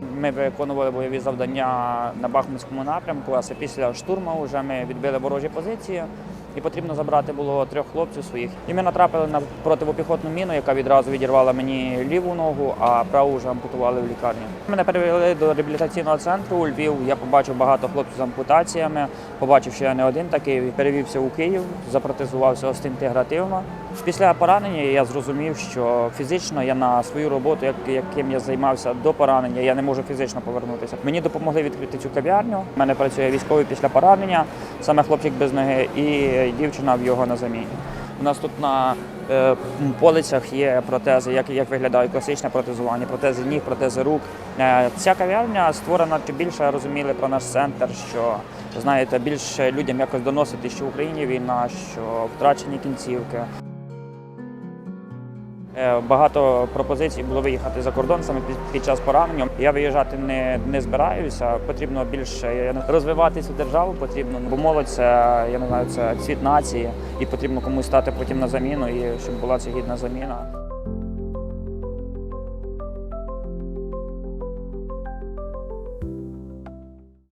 Ми виконували бойові завдання на Бахмутському напрямку, а після штурму вже ми відбили ворожі позиції. І потрібно забрати було трьох хлопців своїх. І ми натрапили на противопіхотну міну, яка відразу відірвала мені ліву ногу, а праву вже ампутували в лікарні. Мене перевели до реабілітаційного центру у Львів. Я побачив багато хлопців з ампутаціями. Побачив, що я не один такий. Перевівся у Київ, запротезувався остеінтегративно. Після поранення я зрозумів, що фізично я на свою роботу, як, яким я займався до поранення, я не можу фізично повернутися. Мені допомогли відкрити цю кав'ярню. У мене працює військовий після поранення, саме хлопчик без ноги, і дівчина в його на заміні. У нас тут на е, полицях є протези, як, як виглядає класичне протезування, протези ніг, протези рук. Е, ця кав'ярня створена щоб більше розуміли про наш центр, що знаєте, більше людям якось доносити, що в Україні війна, що втрачені кінцівки. Е, Багато пропозицій було виїхати за кордон саме під, час поранення. Я виїжджати не, не збираюся. Потрібно більше розвиватися цю державу. Потрібно, бо молодь це я не знаю, це цвіт нації, і потрібно комусь стати потім на заміну, і щоб була ця гідна заміна.